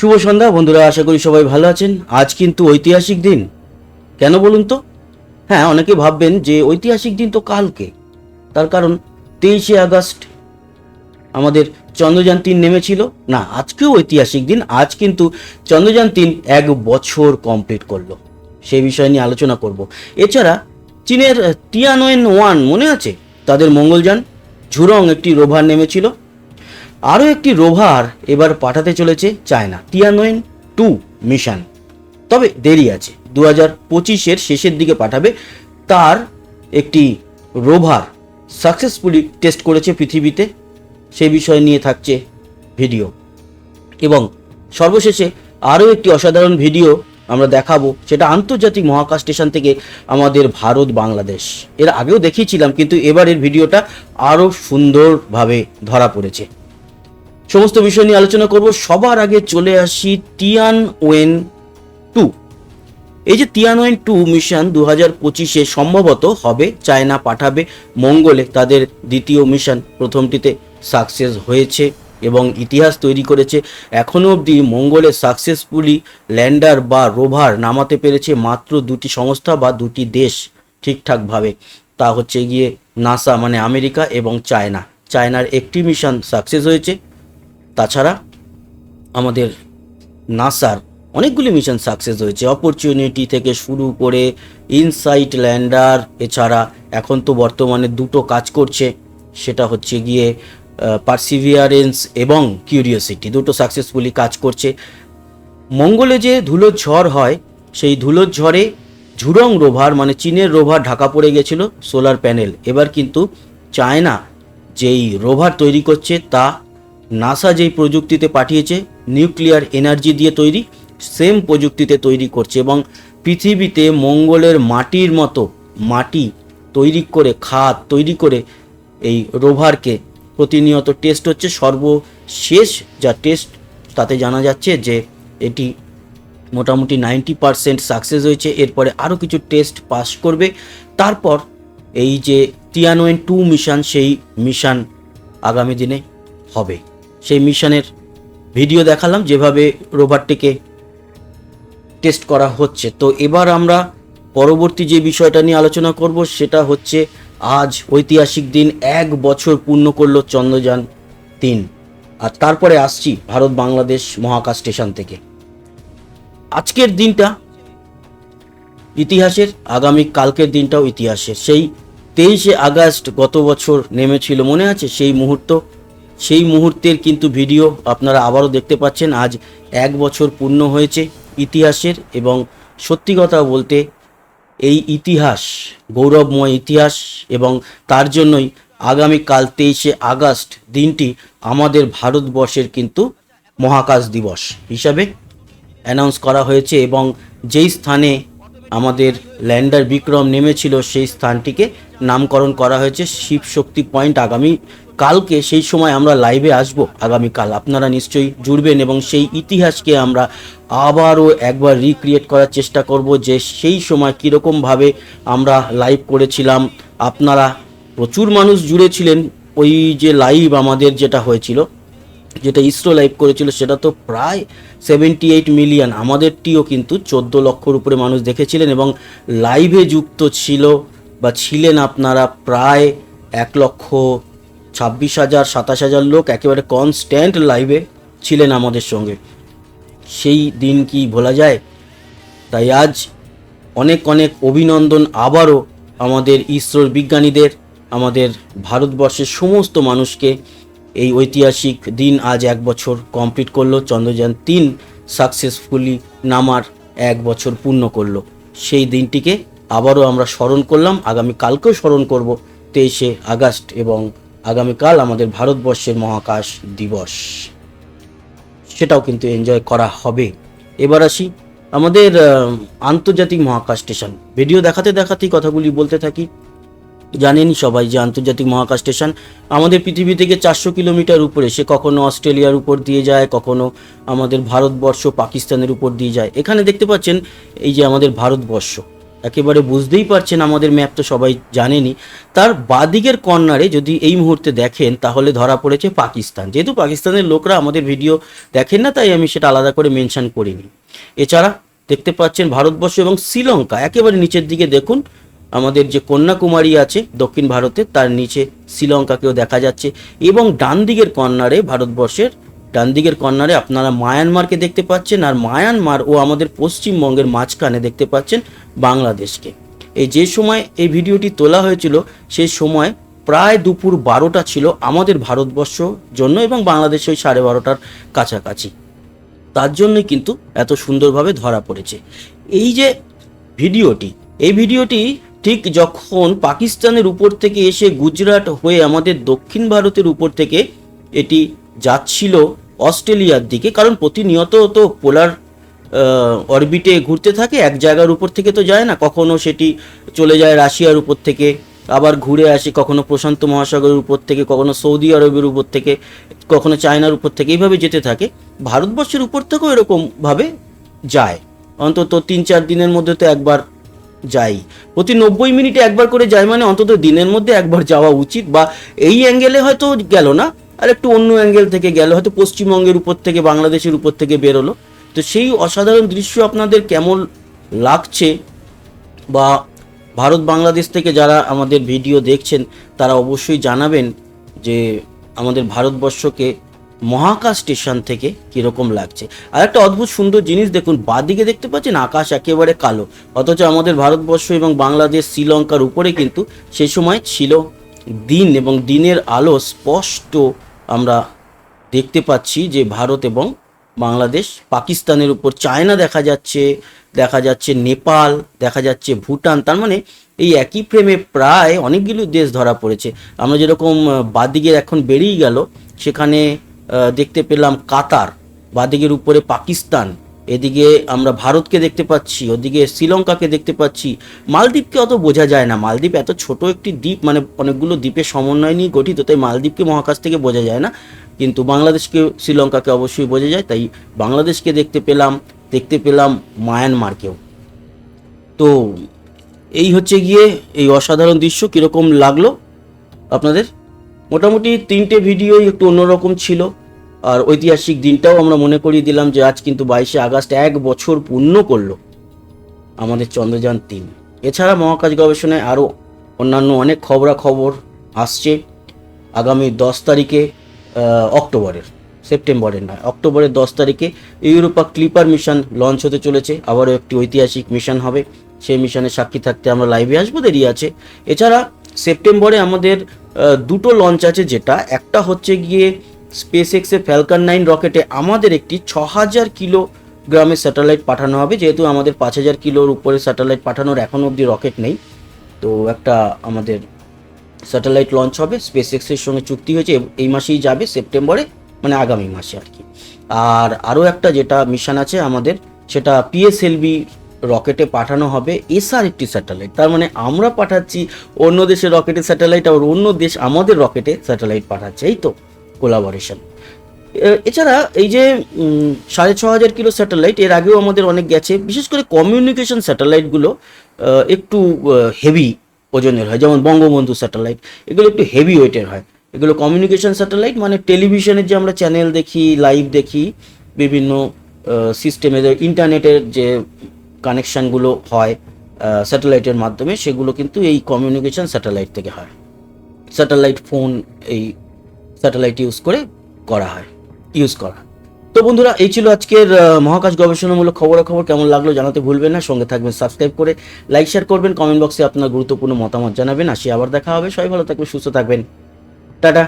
শুভ সন্ধ্যা, বন্ধুরা, আশা করি সবাই ভালো আছেন। আজ কিন্তু ঐতিহাসিক দিন। কেন বলুন তো? হ্যাঁ অনেকে ভাববেন যে ঐতিহাসিক দিন তো কালকে। তার কারণ তেইশে আগস্ট আমাদের চন্দ্রযান তিন নেমেছিল। না, আজকেও ঐতিহাসিক দিন। আজ কিন্তু চন্দ্রযান তিন এক বছর কমপ্লিট করল। সেই বিষয় নিয়ে আলোচনা করব। এছাড়া চীনের টিয়ানোয়েন ওয়ান, মনে আছে? তাদের মঙ্গলযান ঝুরং একটি রোভার নেমেছিল। আরও একটি রোভার এবার পাঠাতে চলেছে চায়না টিয়ানোয়েন টু মিশন। তবে দেরি আছে দু হাজার পঁচিশের শেষের দিকে পাঠাবে তার একটি রোভার। সাকসেসফুলি টেস্ট করেছে পৃথিবীতে সেই বিষয় নিয়ে থাকছে ভিডিও। এবং সর্বশেষে আরও একটি অসাধারণ ভিডিও আমরা দেখাবো, সেটা আন্তর্জাতিক মহাকাশ স্টেশন থেকে আমাদের ভারত, বাংলাদেশ। এর আগেও দেখিয়েছিলাম, কিন্তু এবারের ভিডিওটা আরও সুন্দরভাবে ধরা পড়েছে। সমস্ত বিষয় নিয়ে আলোচনা করব। সবার আগে চলে আসি টিয়ান ওয়েন টু। এই যে তিয়ানোয়েন টু মিশন দু হাজার পঁচিশে সম্ভবত হবে, চায়না পাঠাবে, মঙ্গলে তাদের দ্বিতীয় মিশন প্রথমটিতে সাকসেস হয়েছে এবং ইতিহাস তৈরি করেছে। এখনও অবধি মঙ্গলে সাকসেসফুলি ল্যান্ডার বা রোভার নামাতে পেরেছে মাত্র দুটি সংস্থা বা দুটি দেশ ঠিকঠাকভাবে। তা হচ্ছে গিয়ে নাসা মানে আমেরিকা এবং চায়না। চায়নার একটি মিশন সাকসেস হয়েছে তাছাড়া আমাদের নাসার অনেকগুলি মিশন সাকসেস হয়েছে। অপরচুনিটি থেকে শুরু করে ইনসাইট ল্যান্ডার এছাড়া এখন তো বর্তমানে দুটো কাজ করছে। সেটা হচ্ছে গিয়ে পারসিভিয়ারেন্স এবং কিউরিওসিটি দুটো সাকসেসফুলি কাজ করছে। মঙ্গলে যে ধুলোর ঝড় হয়, সেই ধুলোর ঝড়ে ঝুরং রোভার মানে চীনের রোভার ঢাকা পড়ে গেছিল, সোলার প্যানেল। এবার কিন্তু চায়না যেই রোভার তৈরি করছে, তা নাসা যেই প্রযুক্তিতে পাঠিয়েছে, নিউক্লিয়ার এনার্জি দিয়ে তৈরি, সেম প্রযুক্তিতে তৈরি করছে এবং পৃথিবীতে মঙ্গলের মাটির মতো মাটি তৈরি করে খাত তৈরি করে এই রোভারকে প্রতিনিয়ত টেস্ট হচ্ছে। সর্বশেষ যা টেস্ট তাতে জানা যাচ্ছে যে এটি মোটামুটি নাইনটি পারসেন্ট সাকসেস হয়েছে। এরপরে আরও কিছু টেস্ট পাস করবে। তারপর এই যে তিয়ানোয়েন টু মিশন, সেই মিশন আগামী দিনে হবে। সেই মিশনের ভিডিও দেখালাম যেভাবে রোভারটিকে টেস্ট করা হচ্ছে। তো এবার আমরা পরবর্তী যে বিষয়টা নিয়ে আলোচনা করব সেটা হচ্ছে আজ ঐতিহাসিক দিন এক বছর পূর্ণ করল চন্দ্রযান তিন। আর তারপরে আসছি ভারত বাংলাদেশ মহাকাশ স্টেশন থেকে। আজকের দিনটা ইতিহাসের, আগামী কালকের দিনটাও ইতিহাসের। সেই তেইশে আগস্ট গত বছর নেমেছিল, মনে আছে? সেই মুহূর্ত সেই মুহূর্তের কিন্তু ভিডিও আপনারা আবারও দেখতে পাচ্ছেন। আজ এক বছর পূর্ণ হয়েছে ইতিহাসের এবং সত্যি কথা বলতে এই ইতিহাস, গৌরবময় ইতিহাস এবং তার জন্যই আগামীকাল তেইশে আগস্ট দিনটি আমাদের ভারতবর্ষের কিন্তু মহাকাশ দিবস হিসাবে অ্যানাউন্স করা হয়েছে এবং যেই স্থানে আমাদের ল্যান্ডার বিক্রম নেমেছিল সেই স্থানটিকে। নামকরণ করা হয়েছে শিব শক্তি পয়েন্ট আগামী কালকে। সেই সময় আমরা লাইভে আসব আগামীকাল আপনারা নিশ্চয়ই জুড়বেন এবং সেই ইতিহাসকে আমরা আবারও একবার রিক্রিয়েট করার চেষ্টা করব যে সেই সময় কীরকমভাবে আমরা লাইভ করেছিলাম। আপনারা প্রচুর মানুষ জুড়েছিলেন। ওই যে লাইভ আমাদের যেটা হয়েছিল যেটা ইসরো লাইভ করেছিল সেটা তো প্রায় সেভেন্টি এইট মিলিয়ন আমাদেরটিও কিন্তু চোদ্দ লক্ষর উপরে মানুষ দেখেছিলেন এবং লাইভে যুক্ত ছিল বা ছিলেন আপনারা প্রায় এক লক্ষ ছাব্বিশ হাজার, সাতাশ হাজার লোক একেবারে কনস্ট্যান্ট লাইভে ছিলেন আমাদের সঙ্গে। সেই দিন কি ভোলা যায়? তাই আজ অনেক অনেক অভিনন্দন আবারও আমাদের ইসরোর বিজ্ঞানীদের, আমাদের ভারতবর্ষের সমস্ত মানুষকে এই ঐতিহাসিক দিন আজ এক বছর কমপ্লিট করল। চন্দ্রযান তিন সাকসেসফুলি নামার এক বছর পূর্ণ করল। সেই দিনটিকে আবারও আমরা স্মরণ করলাম। আগামী কালকেও স্মরণ করব, তেইশে আগস্ট এবং আগামীকাল আমাদের ভারতবর্ষের মহাকাশ দিবস। সেটাও কিন্তু এনজয় করা হবে। এবার আসি আমাদের আন্তর্জাতিক মহাকাশ স্টেশন ভিডিও দেখাতে দেখাতেই কথাগুলি বলতে থাকি। জানেনই সবাই যে আন্তর্জাতিক মহাকাশ স্টেশন আমাদের পৃথিবী থেকে চারশো কিলোমিটার উপরে, সে কখনো অস্ট্রেলিয়ার উপর দিয়ে যায়, কখনো আমাদের ভারতবর্ষ পাকিস্তানের উপর দিয়ে যায়। এখানে দেখতে পাচ্ছেন এই যে আমাদের ভারতবর্ষ। একেবারে বুঝতেই পারছেন আমাদের ম্যাপ তো সবাই জানেনি। তার বাদিকের কর্নারে যদি এই মুহূর্তে দেখেন, তাহলে ধরা পড়েছে পাকিস্তান। যেহেতু পাকিস্তানের লোকরা আমাদের ভিডিও দেখেন না, তাই আমি সেটা আলাদা করে মেনশন করিনি। এছাড়া দেখতে পাচ্ছেন ভারতবর্ষ এবং শ্রীলঙ্কা। একেবারে নিচের দিকে দেখুন আমাদের যে কন্যাকুমারী আছে দক্ষিণ ভারতে তার নিচে শ্রীলঙ্কাকেও দেখা যাচ্ছে। এবং ডান দিকের কর্নারে, ভারতবর্ষের ডান দিকের কর্নারে আপনারা মায়ানমারকে দেখতে পাচ্ছেন, আর মায়ানমার ও আমাদের পশ্চিমবঙ্গের মাঝখানে দেখতে পাচ্ছেন বাংলাদেশকে। এই যে সময় এই ভিডিওটি তোলা হয়েছিল সেই সময় প্রায় দুপুর বারোটা ছিল আমাদের ভারতবর্ষ জন্য এবং বাংলাদেশ ওই সাড়ে বারোটার কাছাকাছি। তার জন্যই কিন্তু এত সুন্দরভাবে ধরা পড়েছে। এই যে ভিডিওটি, এই ভিডিওটি ঠিক যখন পাকিস্তানের উপর থেকে এসে গুজরাট হয়ে আমাদের দক্ষিণ ভারতের উপর থেকে এটি যাচ্ছিল অস্ট্রেলিয়ার দিকে, কারণ প্রতিনিয়ত তো পোলার অরবিটে ঘুরতে থাকে, এক জায়গার উপর থেকে তো যায় না, কখনো সেটি চলে যায় রাশিয়ার উপর থেকে, আবার ঘুরে আসে কখনো প্রশান্ত মহাসাগরের উপর থেকে, কখনো সৌদি আরবের উপর থেকে, কখনো চায়নার উপর থেকে, এইভাবে যেতে থাকে। ভারতবর্ষের উপর থেকেও এরকমভাবে যায়। অন্তত তিন চার দিনের মধ্যে তো একবার যাই। প্রতি নব্বই মিনিটে একবার করে যায় মানে অন্তত দিনের মধ্যে একবার যাওয়া উচিত বা এই অ্যাঙ্গেলে হয়তো গেল না, আর একটু অন্য অ্যাঙ্গেল থেকে গেল, হয়তো পশ্চিমবঙ্গের উপর থেকে, বাংলাদেশের উপর থেকে বেরোলো। তো সেই অসাধারণ দৃশ্য আপনাদের কেমন লাগছে বা ভারত বাংলাদেশ থেকে যারা আমাদের ভিডিও দেখছেন, তারা অবশ্যই জানাবেন যে আমাদের ভারতবর্ষকে মহাকাশ স্টেশন থেকে কীরকম লাগছে। আর একটা অদ্ভুত সুন্দর জিনিস দেখুন, বাদিকে দেখতে পাচ্ছেন আকাশ একেবারে কালো। অথচ আমাদের ভারতবর্ষ এবং বাংলাদেশ, শ্রীলঙ্কার উপরে কিন্তু সেই সময় ছিল দিন এবং দিনের আলো স্পষ্ট আমরা দেখতে পাচ্ছি যে ভারত এবং বাংলাদেশ, পাকিস্তানের উপর চায়না দেখা যাচ্ছে দেখা যাচ্ছে নেপাল, দেখা যাচ্ছে ভুটান। তার মানে এই একই ফ্রেমে প্রায় অনেকগুলো দেশ ধরা পড়েছে। আমরা যেরকম বাদিকে এখন বেরিয়ে গেল, সেখানে দেখতে পেলাম কাতার, বাদিকের উপরে পাকিস্তান, এদিকে আমরা ভারতকে দেখতে পাচ্ছি, ওদিকে শ্রীলঙ্কাকে দেখতে পাচ্ছি। মালদ্বীপকে অত বোঝা যায় না, মালদ্বীপ এত ছোট একটি দ্বীপ মানে অনেকগুলো দ্বীপের সমন্বয় নিয়ে গঠিত, তাই মালদ্বীপকে মহাকাশ থেকে বোঝা যায় না। কিন্তু বাংলাদেশকে, শ্রীলঙ্কাকে অবশ্যই বোঝা যায়, তাই বাংলাদেশকে দেখতে পেলাম দেখতে পেলাম মায়ানমারকেও। তো এই হচ্ছে গিয়ে এই অসাধারণ দৃশ্য, কীরকম লাগল আপনাদের? মোটামুটি তিনটে ভিডিওই একটু অন্যরকম ছিল। আর ঐতিহাসিক দিনটাও আমরা মনে করিয়ে দিলাম যে আজ কিন্তু বাইশে আগস্ট এক বছর পূর্ণ করল আমাদের চন্দ্রযান তিন। এছাড়া মহাকাশ গবেষণায় আরও অন্যান্য অনেক খবরাখবর আসছে আগামী দশ তারিখে অক্টোবরের, সেপ্টেম্বরের নয়, অক্টোবরের দশ তারিখে ইউরোপা ক্লিপার মিশন লঞ্চ হতে চলেছে, আবারও একটি ঐতিহাসিক মিশন হবে, সেই মিশনের সাক্ষী থাকতে আমরা লাইভে আসব, দেরি আছে। এছাড়া সেপ্টেম্বরে আমাদের দুটো লঞ্চ আছে যেটা, একটা হচ্ছে গিয়ে স্পেস এক্সের ফ্যালকান নাইন রকেটে আমাদের একটি ছ হাজার কিলো কিলোগ্রামের স্যাটেলাইট পাঠানো হবে। যেহেতু আমাদের পাঁচ হাজার কিলোর উপরে স্যাটেলাইট পাঠানোর এখনও অবধি রকেট নেই। তো একটা আমাদের স্যাটেলাইট লঞ্চ হবে। স্পেস এক্সের সঙ্গে চুক্তি হয়েছে। এই মাসেই যাবে, সেপ্টেম্বরে মানে আগামী মাসে আর কি। আর আরও একটা যেটা মিশন আছে আমাদের, সেটা পিএসএলভি রকেটে পাঠানো হবে এসআর একটি স্যাটেলাইট তার মানে আমরা পাঠাচ্ছি, অন্য দেশের রকেটে স্যাটেলাইট আর অন্য দেশ আমাদের রকেটে স্যাটেলাইট পাঠাচ্ছে। এই তো। কোলাবোরেশন এছাড়া এই যে সাড়ে ছ হাজার কিলো স্যাটেলাইট এর আগেও আমাদের অনেক গেছে। বিশেষ করে কমিউনিকেশন স্যাটেলাইটগুলো একটু হেভি ওজনের হয়। যেমন বঙ্গবন্ধু স্যাটেলাইট এগুলো একটু হেভি ওয়েটের হয়। এগুলো কমিউনিকেশন স্যাটেলাইট মানে টেলিভিশনের যে আমরা চ্যানেল দেখি লাইভ দেখি, বিভিন্ন সিস্টেমে ইন্টারনেটের যে কানেকশানগুলো হয় স্যাটেলাইটের মাধ্যমে, সেগুলো কিন্তু এই কমিউনিকেশন স্যাটেলাইট থেকে হয়। স্যাটেলাইট ফোন এই স্যাটেলাইট ইউজ করে করা হয় ইউজ করা তো বন্ধুরা, এই ছিল আজকের মহাকাশ গবেষণামূলক খবরাখবর। কেমন লাগল জানাতে ভুলবেন না। সঙ্গে থাকবেন সাবস্ক্রাইব করে লাইক শেয়ার করবেন। কমেন্ট বক্সে আপনার গুরুত্বপূর্ণ মতামত জানাবেন। আসি, আবার দেখা হবে। সবাই ভালো থাকবেন, সুস্থ থাকবেন। টাটা।